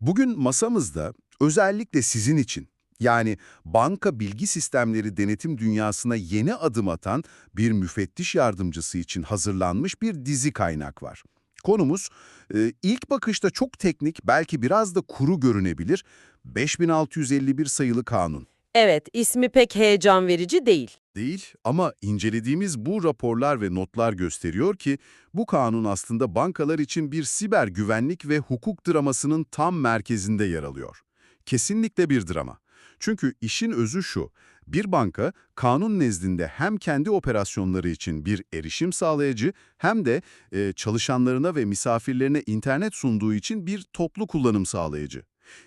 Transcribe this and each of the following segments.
Bugün masamızda özellikle sizin için yani banka bilgi sistemleri denetim dünyasına yeni adım atan bir müfettiş yardımcısı için hazırlanmış bir dizi kaynak var. Konumuz e, ilk bakışta çok teknik belki biraz da kuru görünebilir 5651 sayılı kanun. Evet, ismi pek heyecan verici değil. Değil ama incelediğimiz bu raporlar ve notlar gösteriyor ki bu kanun aslında bankalar için bir siber güvenlik ve hukuk dramasının tam merkezinde yer alıyor. Kesinlikle bir drama. Çünkü işin özü şu, bir banka kanun nezdinde hem kendi operasyonları için bir erişim sağlayıcı hem de e, çalışanlarına ve misafirlerine internet sunduğu için bir toplu kullanım sağlayıcı.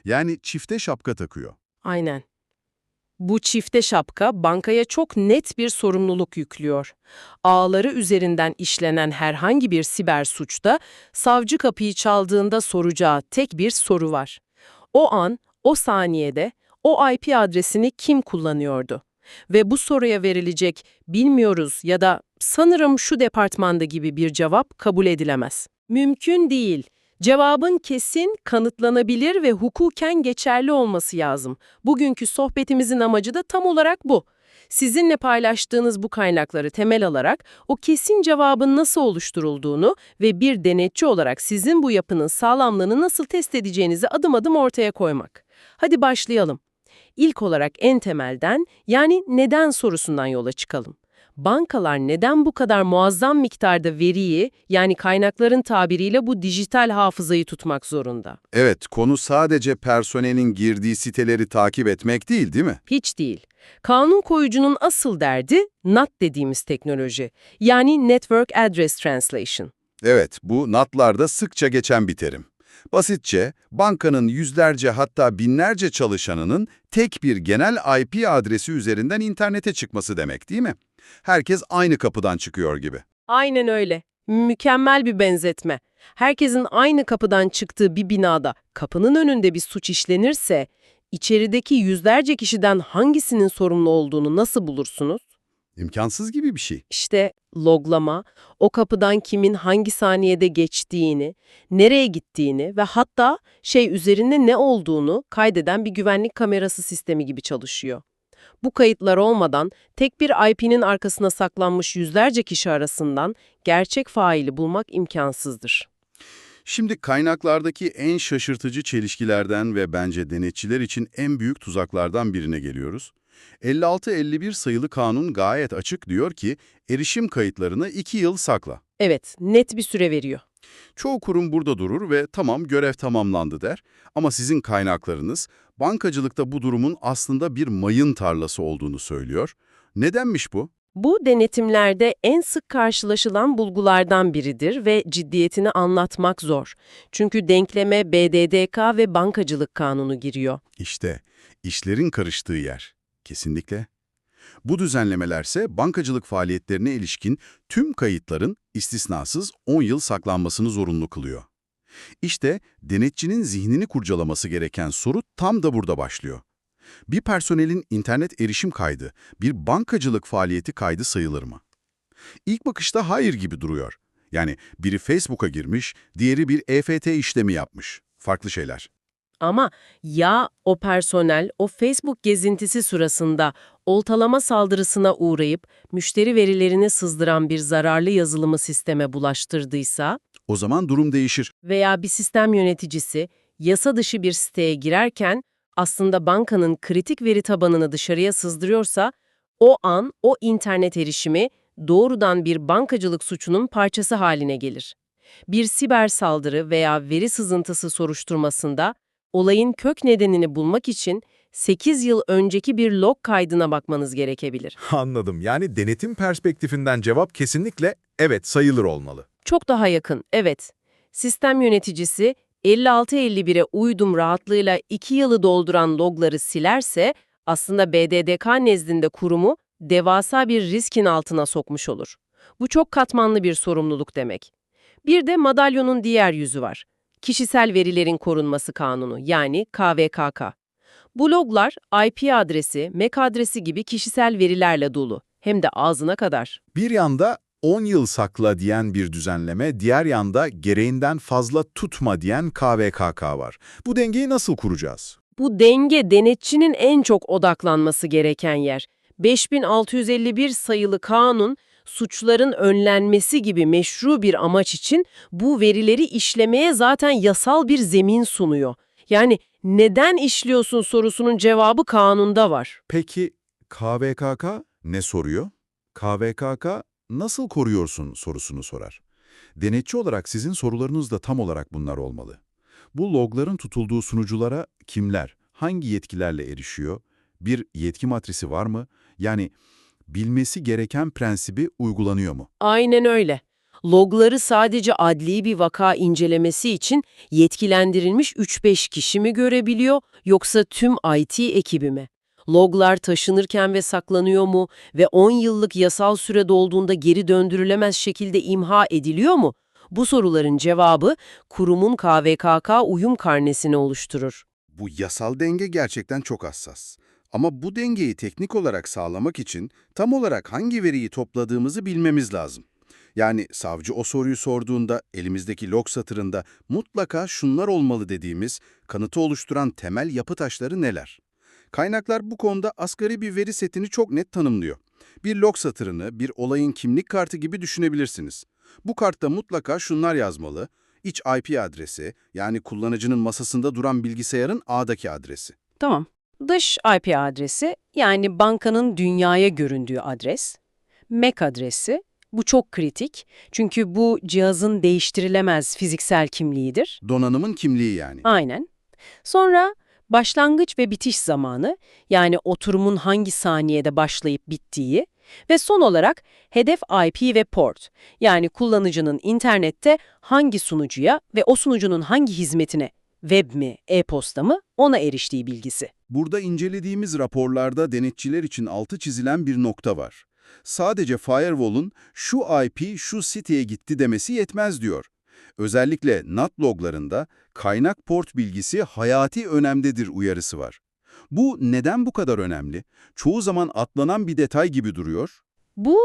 Yani çifte şapka takıyor. Aynen. Bu çifte şapka bankaya çok net bir sorumluluk yüklüyor. Ağları üzerinden işlenen herhangi bir siber suçta savcı kapıyı çaldığında soracağı tek bir soru var. O an, o saniyede o IP adresini kim kullanıyordu? Ve bu soruya verilecek bilmiyoruz ya da sanırım şu departmanda gibi bir cevap kabul edilemez. Mümkün değil. Cevabın kesin, kanıtlanabilir ve hukuken geçerli olması lazım. Bugünkü sohbetimizin amacı da tam olarak bu. Sizinle paylaştığınız bu kaynakları temel alarak o kesin cevabın nasıl oluşturulduğunu ve bir denetçi olarak sizin bu yapının sağlamlığını nasıl test edeceğinizi adım adım ortaya koymak. Hadi başlayalım. İlk olarak en temelden yani neden sorusundan yola çıkalım. Bankalar neden bu kadar muazzam miktarda veriyi yani kaynakların tabiriyle bu dijital hafızayı tutmak zorunda? Evet, konu sadece personelin girdiği siteleri takip etmek değil, değil mi? Hiç değil. Kanun koyucunun asıl derdi NAT dediğimiz teknoloji. Yani Network Address Translation. Evet, bu NAT'larda sıkça geçen bir terim. Basitçe, bankanın yüzlerce hatta binlerce çalışanının tek bir genel IP adresi üzerinden internete çıkması demek değil mi? Herkes aynı kapıdan çıkıyor gibi. Aynen öyle. Mükemmel bir benzetme. Herkesin aynı kapıdan çıktığı bir binada kapının önünde bir suç işlenirse, içerideki yüzlerce kişiden hangisinin sorumlu olduğunu nasıl bulursunuz? İmkansız gibi bir şey. İşte loglama, o kapıdan kimin hangi saniyede geçtiğini, nereye gittiğini ve hatta şey üzerinde ne olduğunu kaydeden bir güvenlik kamerası sistemi gibi çalışıyor. Bu kayıtlar olmadan tek bir IP'nin arkasına saklanmış yüzlerce kişi arasından gerçek faili bulmak imkansızdır. Şimdi kaynaklardaki en şaşırtıcı çelişkilerden ve bence denetçiler için en büyük tuzaklardan birine geliyoruz. 56-51 sayılı kanun gayet açık diyor ki erişim kayıtlarını 2 yıl sakla. Evet, net bir süre veriyor. Çoğu kurum burada durur ve tamam görev tamamlandı der ama sizin kaynaklarınız bankacılıkta bu durumun aslında bir mayın tarlası olduğunu söylüyor. Nedenmiş bu? Bu denetimlerde en sık karşılaşılan bulgulardan biridir ve ciddiyetini anlatmak zor. Çünkü denkleme BDDK ve bankacılık kanunu giriyor. İşte işlerin karıştığı yer. Kesinlikle. Bu düzenlemelerse bankacılık faaliyetlerine ilişkin tüm kayıtların istisnasız 10 yıl saklanmasını zorunlu kılıyor. İşte denetçinin zihnini kurcalaması gereken soru tam da burada başlıyor. Bir personelin internet erişim kaydı, bir bankacılık faaliyeti kaydı sayılır mı? İlk bakışta hayır gibi duruyor. Yani biri Facebook'a girmiş, diğeri bir EFT işlemi yapmış. Farklı şeyler. Ama ya o personel o Facebook gezintisi sırasında oltalama saldırısına uğrayıp müşteri verilerini sızdıran bir zararlı yazılımı sisteme bulaştırdıysa O zaman durum değişir. veya bir sistem yöneticisi yasa dışı bir siteye girerken aslında bankanın kritik veri tabanını dışarıya sızdırıyorsa o an o internet erişimi doğrudan bir bankacılık suçunun parçası haline gelir. Bir siber saldırı veya veri sızıntısı soruşturmasında olayın kök nedenini bulmak için 8 yıl önceki bir log kaydına bakmanız gerekebilir. Anladım. Yani denetim perspektifinden cevap kesinlikle evet sayılır olmalı. Çok daha yakın, evet. Sistem yöneticisi 5651'e uydum rahatlığıyla 2 yılı dolduran logları silerse aslında BDDK nezdinde kurumu devasa bir riskin altına sokmuş olur. Bu çok katmanlı bir sorumluluk demek. Bir de madalyonun diğer yüzü var. Kişisel Verilerin Korunması Kanunu yani KVKK. Bu loglar IP adresi, MAC adresi gibi kişisel verilerle dolu. Hem de ağzına kadar. Bir yanda 10 yıl sakla diyen bir düzenleme, diğer yanda gereğinden fazla tutma diyen KVKK var. Bu dengeyi nasıl kuracağız? Bu denge denetçinin en çok odaklanması gereken yer. 5651 sayılı kanun, suçların önlenmesi gibi meşru bir amaç için bu verileri işlemeye zaten yasal bir zemin sunuyor. Yani neden işliyorsun sorusunun cevabı kanunda var. Peki KVKK ne soruyor? KVKK nasıl koruyorsun sorusunu sorar. Denetçi olarak sizin sorularınız da tam olarak bunlar olmalı. Bu logların tutulduğu sunuculara kimler, hangi yetkilerle erişiyor? Bir yetki matrisi var mı? Yani bilmesi gereken prensibi uygulanıyor mu? Aynen öyle. Logları sadece adli bir vaka incelemesi için yetkilendirilmiş 3-5 kişi mi görebiliyor yoksa tüm IT ekibi mi? Loglar taşınırken ve saklanıyor mu ve 10 yıllık yasal süre dolduğunda geri döndürülemez şekilde imha ediliyor mu? Bu soruların cevabı kurumun KVKK uyum karnesini oluşturur. Bu yasal denge gerçekten çok hassas. Ama bu dengeyi teknik olarak sağlamak için tam olarak hangi veriyi topladığımızı bilmemiz lazım. Yani savcı o soruyu sorduğunda elimizdeki log satırında mutlaka şunlar olmalı dediğimiz kanıtı oluşturan temel yapı taşları neler? Kaynaklar bu konuda asgari bir veri setini çok net tanımlıyor. Bir log satırını bir olayın kimlik kartı gibi düşünebilirsiniz. Bu kartta mutlaka şunlar yazmalı. İç IP adresi, yani kullanıcının masasında duran bilgisayarın ağdaki adresi. Tamam. Dış IP adresi yani bankanın dünyaya göründüğü adres. MAC adresi. Bu çok kritik. Çünkü bu cihazın değiştirilemez fiziksel kimliğidir. Donanımın kimliği yani. Aynen. Sonra başlangıç ve bitiş zamanı yani oturumun hangi saniyede başlayıp bittiği ve son olarak hedef IP ve port yani kullanıcının internette hangi sunucuya ve o sunucunun hangi hizmetine web mi, e-posta mı ona eriştiği bilgisi. Burada incelediğimiz raporlarda denetçiler için altı çizilen bir nokta var. Sadece firewall'un şu IP şu siteye gitti demesi yetmez diyor. Özellikle NAT loglarında kaynak port bilgisi hayati önemdedir uyarısı var. Bu neden bu kadar önemli? Çoğu zaman atlanan bir detay gibi duruyor. Bu,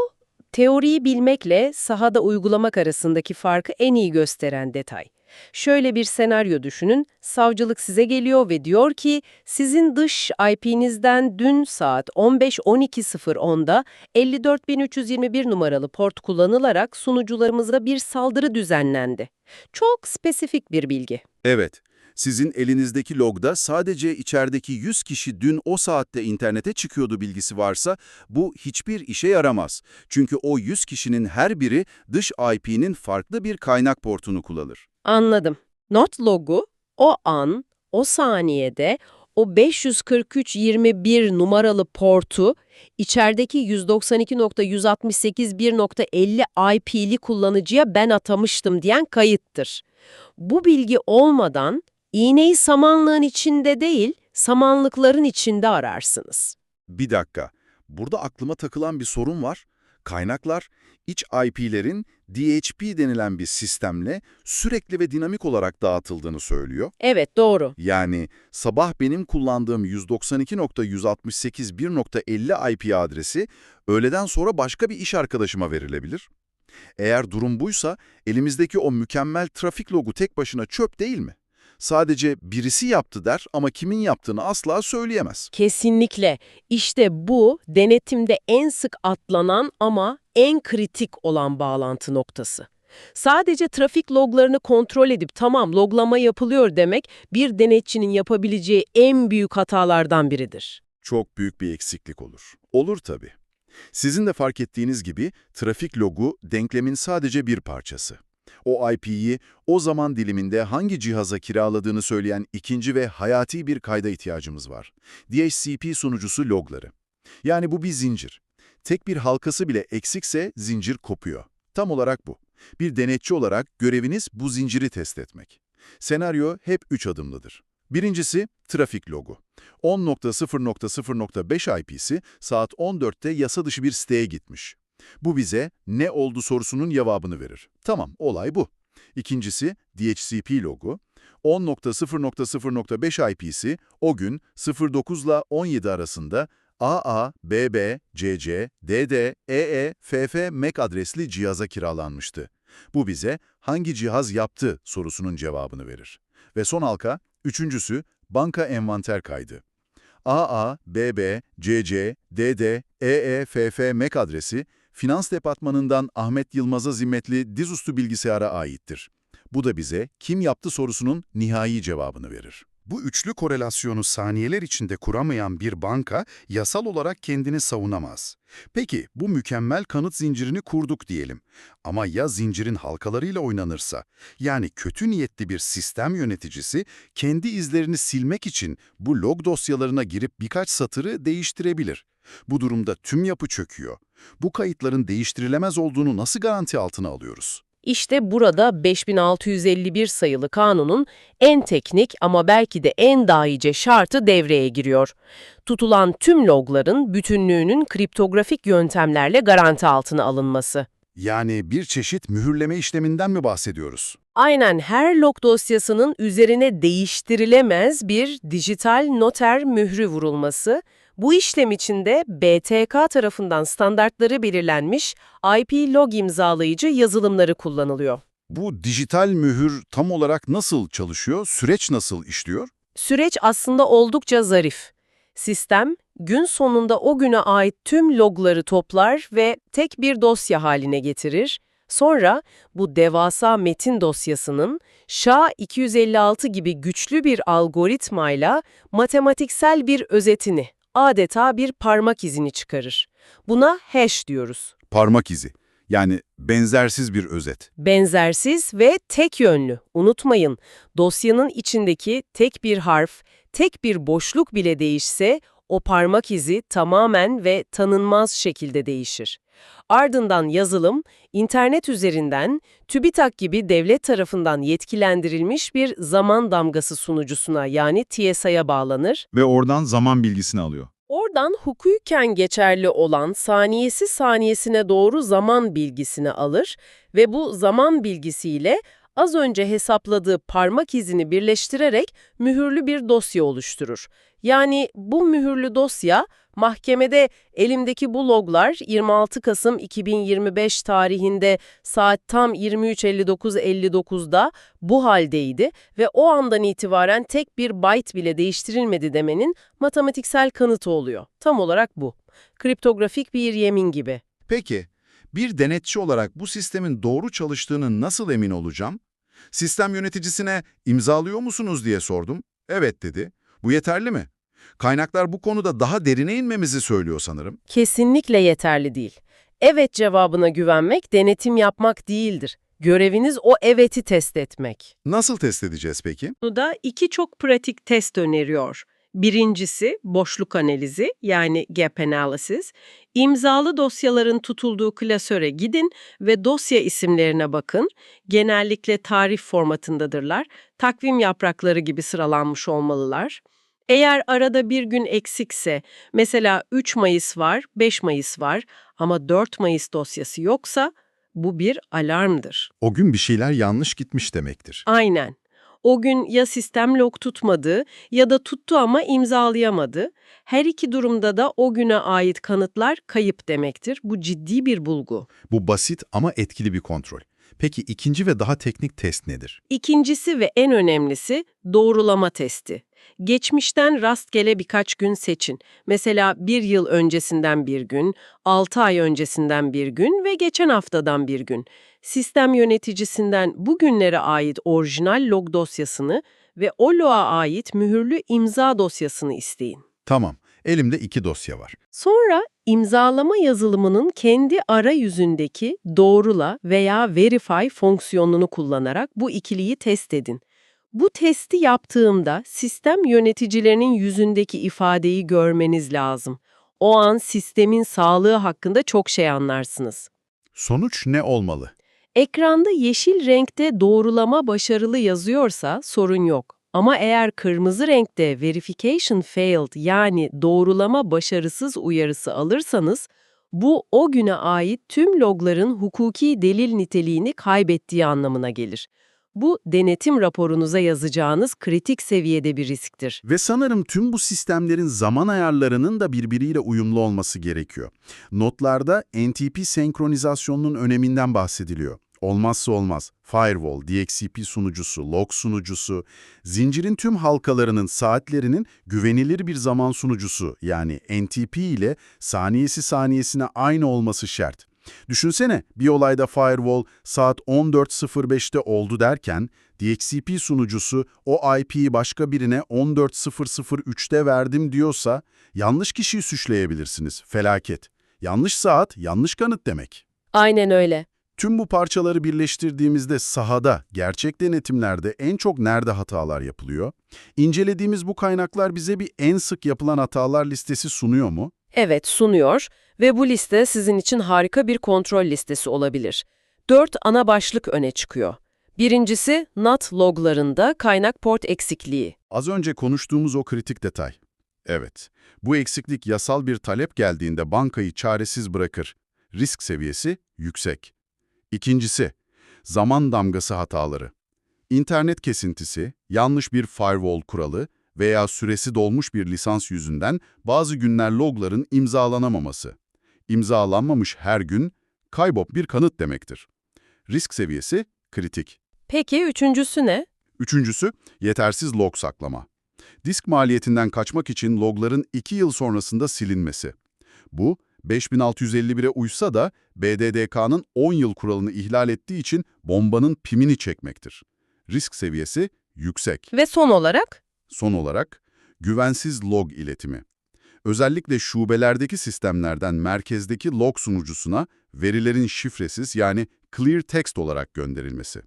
teoriyi bilmekle sahada uygulamak arasındaki farkı en iyi gösteren detay. Şöyle bir senaryo düşünün, savcılık size geliyor ve diyor ki, sizin dış IP'nizden dün saat 15.12.00'da 54.321 numaralı port kullanılarak sunucularımızda bir saldırı düzenlendi. Çok spesifik bir bilgi. Evet, sizin elinizdeki logda sadece içerideki 100 kişi dün o saatte internete çıkıyordu bilgisi varsa bu hiçbir işe yaramaz. Çünkü o 100 kişinin her biri dış IP'nin farklı bir kaynak portunu kullanır. Anladım. Not logu o an, o saniyede o 543.21 numaralı portu içerideki 192.168.1.50 IP'li kullanıcıya ben atamıştım diyen kayıttır. Bu bilgi olmadan iğneyi samanlığın içinde değil, samanlıkların içinde ararsınız. Bir dakika, burada aklıma takılan bir sorun var. Kaynaklar, iç IP'lerin DHP denilen bir sistemle sürekli ve dinamik olarak dağıtıldığını söylüyor. Evet doğru. Yani sabah benim kullandığım 192.168.1.50 IP adresi öğleden sonra başka bir iş arkadaşıma verilebilir. Eğer durum buysa elimizdeki o mükemmel trafik logu tek başına çöp değil mi? Sadece birisi yaptı der ama kimin yaptığını asla söyleyemez. Kesinlikle. İşte bu denetimde en sık atlanan ama en kritik olan bağlantı noktası. Sadece trafik loglarını kontrol edip tamam loglama yapılıyor demek bir denetçinin yapabileceği en büyük hatalardan biridir. Çok büyük bir eksiklik olur. Olur tabii. Sizin de fark ettiğiniz gibi trafik logu denklemin sadece bir parçası. O IP'yi o zaman diliminde hangi cihaza kiraladığını söyleyen ikinci ve hayati bir kayda ihtiyacımız var. DHCP sunucusu logları. Yani bu bir zincir. Tek bir halkası bile eksikse zincir kopuyor. Tam olarak bu. Bir denetçi olarak göreviniz bu zinciri test etmek. Senaryo hep 3 adımlıdır. Birincisi trafik logu. 10.0.0.5 IP'si saat 14'te yasa dışı bir siteye gitmiş. Bu bize ne oldu sorusunun cevabını verir. Tamam, olay bu. İkincisi DHCP logu. 10.0.0.5 IP'si o gün 09 ile 17 arasında AA, BB, CC, DD, EE, FF, MAC adresli cihaza kiralanmıştı. Bu bize hangi cihaz yaptı sorusunun cevabını verir. Ve son halka, üçüncüsü banka envanter kaydı. AA, BB, CC, DD, EE, FF, MAC adresi Finans Departmanı'ndan Ahmet Yılmaz'a zimmetli dizüstü bilgisayara aittir. Bu da bize kim yaptı sorusunun nihai cevabını verir. Bu üçlü korelasyonu saniyeler içinde kuramayan bir banka yasal olarak kendini savunamaz. Peki bu mükemmel kanıt zincirini kurduk diyelim. Ama ya zincirin halkalarıyla oynanırsa? Yani kötü niyetli bir sistem yöneticisi kendi izlerini silmek için bu log dosyalarına girip birkaç satırı değiştirebilir. Bu durumda tüm yapı çöküyor. Bu kayıtların değiştirilemez olduğunu nasıl garanti altına alıyoruz? İşte burada 5651 sayılı kanunun en teknik ama belki de en dahice şartı devreye giriyor. Tutulan tüm logların bütünlüğünün kriptografik yöntemlerle garanti altına alınması. Yani bir çeşit mühürleme işleminden mi bahsediyoruz? Aynen her log dosyasının üzerine değiştirilemez bir dijital noter mührü vurulması, bu işlem içinde BTK tarafından standartları belirlenmiş IP log imzalayıcı yazılımları kullanılıyor. Bu dijital mühür tam olarak nasıl çalışıyor? Süreç nasıl işliyor? Süreç aslında oldukça zarif. Sistem, gün sonunda o güne ait tüm logları toplar ve tek bir dosya haline getirir. Sonra bu devasa metin dosyasının SHA-256 gibi güçlü bir algoritmayla matematiksel bir özetini, adeta bir parmak izini çıkarır. Buna hash diyoruz. Parmak izi. Yani benzersiz bir özet. Benzersiz ve tek yönlü. Unutmayın, dosyanın içindeki tek bir harf, tek bir boşluk bile değişse, o parmak izi tamamen ve tanınmaz şekilde değişir. Ardından yazılım, internet üzerinden TÜBİTAK gibi devlet tarafından yetkilendirilmiş bir zaman damgası sunucusuna yani TSA'ya bağlanır. Ve oradan zaman bilgisini alıyor. Oradan hukuken geçerli olan saniyesi saniyesine doğru zaman bilgisini alır ve bu zaman bilgisiyle az önce hesapladığı parmak izini birleştirerek mühürlü bir dosya oluşturur. Yani bu mühürlü dosya mahkemede elimdeki bu loglar 26 Kasım 2025 tarihinde saat tam 23.59.59'da bu haldeydi ve o andan itibaren tek bir byte bile değiştirilmedi demenin matematiksel kanıtı oluyor. Tam olarak bu. Kriptografik bir yemin gibi. Peki, bir denetçi olarak bu sistemin doğru çalıştığını nasıl emin olacağım? Sistem yöneticisine imzalıyor musunuz diye sordum. Evet dedi. Bu yeterli mi? Kaynaklar bu konuda daha derine inmemizi söylüyor sanırım. Kesinlikle yeterli değil. Evet cevabına güvenmek denetim yapmak değildir. Göreviniz o eveti test etmek. Nasıl test edeceğiz peki? da iki çok pratik test öneriyor. Birincisi boşluk analizi yani gap analysis. İmzalı dosyaların tutulduğu klasöre gidin ve dosya isimlerine bakın. Genellikle tarih formatındadırlar. Takvim yaprakları gibi sıralanmış olmalılar. Eğer arada bir gün eksikse, mesela 3 Mayıs var, 5 Mayıs var ama 4 Mayıs dosyası yoksa bu bir alarmdır. O gün bir şeyler yanlış gitmiş demektir. Aynen. O gün ya sistem log tutmadı ya da tuttu ama imzalayamadı. Her iki durumda da o güne ait kanıtlar kayıp demektir. Bu ciddi bir bulgu. Bu basit ama etkili bir kontrol. Peki ikinci ve daha teknik test nedir? İkincisi ve en önemlisi doğrulama testi. Geçmişten rastgele birkaç gün seçin. Mesela bir yıl öncesinden bir gün, 6 ay öncesinden bir gün ve geçen haftadan bir gün. Sistem yöneticisinden bugünlere ait orijinal log dosyasını ve o loğa ait mühürlü imza dosyasını isteyin. Tamam, elimde iki dosya var. Sonra imzalama yazılımının kendi arayüzündeki doğrula veya verify fonksiyonunu kullanarak bu ikiliyi test edin. Bu testi yaptığımda sistem yöneticilerinin yüzündeki ifadeyi görmeniz lazım. O an sistemin sağlığı hakkında çok şey anlarsınız. Sonuç ne olmalı? Ekranda yeşil renkte doğrulama başarılı yazıyorsa sorun yok. Ama eğer kırmızı renkte verification failed yani doğrulama başarısız uyarısı alırsanız bu o güne ait tüm logların hukuki delil niteliğini kaybettiği anlamına gelir. Bu denetim raporunuza yazacağınız kritik seviyede bir risktir. Ve sanırım tüm bu sistemlerin zaman ayarlarının da birbiriyle uyumlu olması gerekiyor. Notlarda NTP senkronizasyonunun öneminden bahsediliyor. Olmazsa olmaz. Firewall, DXCP sunucusu, log sunucusu, zincirin tüm halkalarının saatlerinin güvenilir bir zaman sunucusu yani NTP ile saniyesi saniyesine aynı olması şart. Düşünsene bir olayda firewall saat 14.05'te oldu derken DXCP sunucusu o IP'yi başka birine 14.003'te verdim diyorsa yanlış kişiyi suçlayabilirsiniz. Felaket. Yanlış saat, yanlış kanıt demek. Aynen öyle. Tüm bu parçaları birleştirdiğimizde sahada, gerçek denetimlerde en çok nerede hatalar yapılıyor? İncelediğimiz bu kaynaklar bize bir en sık yapılan hatalar listesi sunuyor mu? Evet, sunuyor ve bu liste sizin için harika bir kontrol listesi olabilir. Dört ana başlık öne çıkıyor. Birincisi, NAT loglarında kaynak port eksikliği. Az önce konuştuğumuz o kritik detay. Evet, bu eksiklik yasal bir talep geldiğinde bankayı çaresiz bırakır. Risk seviyesi yüksek. İkincisi, zaman damgası hataları. İnternet kesintisi, yanlış bir firewall kuralı veya süresi dolmuş bir lisans yüzünden bazı günler logların imzalanamaması. İmzalanmamış her gün kaybop bir kanıt demektir. Risk seviyesi kritik. Peki üçüncüsü ne? Üçüncüsü, yetersiz log saklama. Disk maliyetinden kaçmak için logların 2 yıl sonrasında silinmesi. Bu, 5651'e uysa da BDDK'nın 10 yıl kuralını ihlal ettiği için bombanın pimini çekmektir. Risk seviyesi yüksek. Ve son olarak? Son olarak, güvensiz log iletimi. Özellikle şubelerdeki sistemlerden merkezdeki log sunucusuna verilerin şifresiz yani clear text olarak gönderilmesi.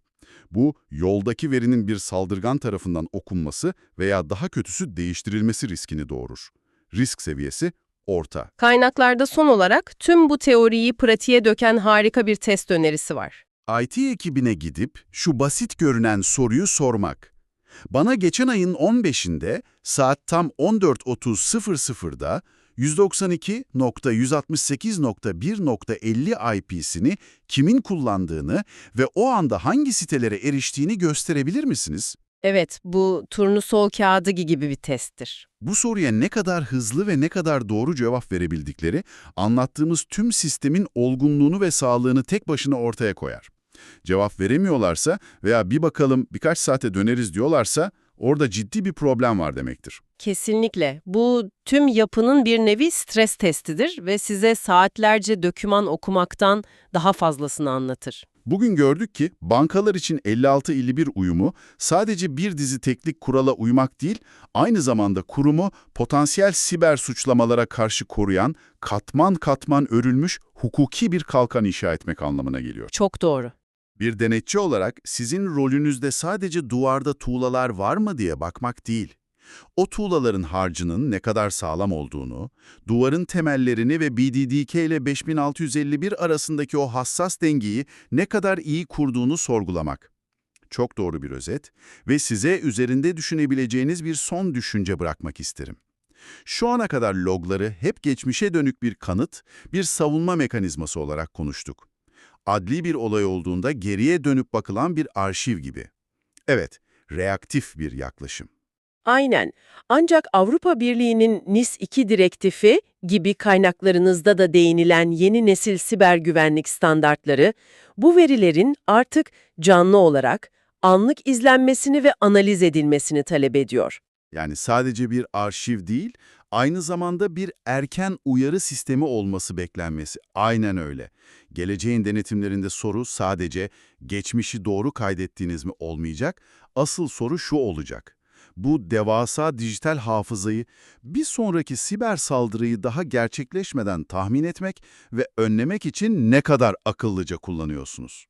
Bu, yoldaki verinin bir saldırgan tarafından okunması veya daha kötüsü değiştirilmesi riskini doğurur. Risk seviyesi orta. Kaynaklarda son olarak tüm bu teoriyi pratiğe döken harika bir test önerisi var. IT ekibine gidip şu basit görünen soruyu sormak. Bana geçen ayın 15'inde saat tam 14.30.00'da 192.168.1.50 IP'sini kimin kullandığını ve o anda hangi sitelere eriştiğini gösterebilir misiniz? Evet, bu turnusol kağıdı gibi bir testtir. Bu soruya ne kadar hızlı ve ne kadar doğru cevap verebildikleri, anlattığımız tüm sistemin olgunluğunu ve sağlığını tek başına ortaya koyar. Cevap veremiyorlarsa veya bir bakalım birkaç saate döneriz diyorlarsa, orada ciddi bir problem var demektir. Kesinlikle. Bu tüm yapının bir nevi stres testidir ve size saatlerce döküman okumaktan daha fazlasını anlatır. Bugün gördük ki bankalar için 56-51 uyumu sadece bir dizi teknik kurala uymak değil, aynı zamanda kurumu potansiyel siber suçlamalara karşı koruyan, katman katman örülmüş hukuki bir kalkan inşa etmek anlamına geliyor. Çok doğru. Bir denetçi olarak sizin rolünüzde sadece duvarda tuğlalar var mı diye bakmak değil. O tuğlaların harcının ne kadar sağlam olduğunu, duvarın temellerini ve BDDK ile 5651 arasındaki o hassas dengeyi ne kadar iyi kurduğunu sorgulamak. Çok doğru bir özet ve size üzerinde düşünebileceğiniz bir son düşünce bırakmak isterim. Şu ana kadar logları hep geçmişe dönük bir kanıt, bir savunma mekanizması olarak konuştuk. Adli bir olay olduğunda geriye dönüp bakılan bir arşiv gibi. Evet, reaktif bir yaklaşım. Aynen. Ancak Avrupa Birliği'nin NIS-2 direktifi gibi kaynaklarınızda da değinilen yeni nesil siber güvenlik standartları, bu verilerin artık canlı olarak anlık izlenmesini ve analiz edilmesini talep ediyor. Yani sadece bir arşiv değil, aynı zamanda bir erken uyarı sistemi olması beklenmesi. Aynen öyle. Geleceğin denetimlerinde soru sadece geçmişi doğru kaydettiğiniz mi olmayacak, asıl soru şu olacak. Bu devasa dijital hafızayı bir sonraki siber saldırıyı daha gerçekleşmeden tahmin etmek ve önlemek için ne kadar akıllıca kullanıyorsunuz?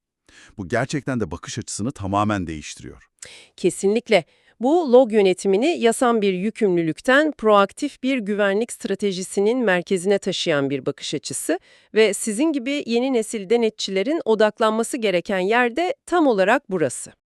Bu gerçekten de bakış açısını tamamen değiştiriyor. Kesinlikle. Bu log yönetimini yasan bir yükümlülükten proaktif bir güvenlik stratejisinin merkezine taşıyan bir bakış açısı ve sizin gibi yeni nesil denetçilerin odaklanması gereken yerde tam olarak burası.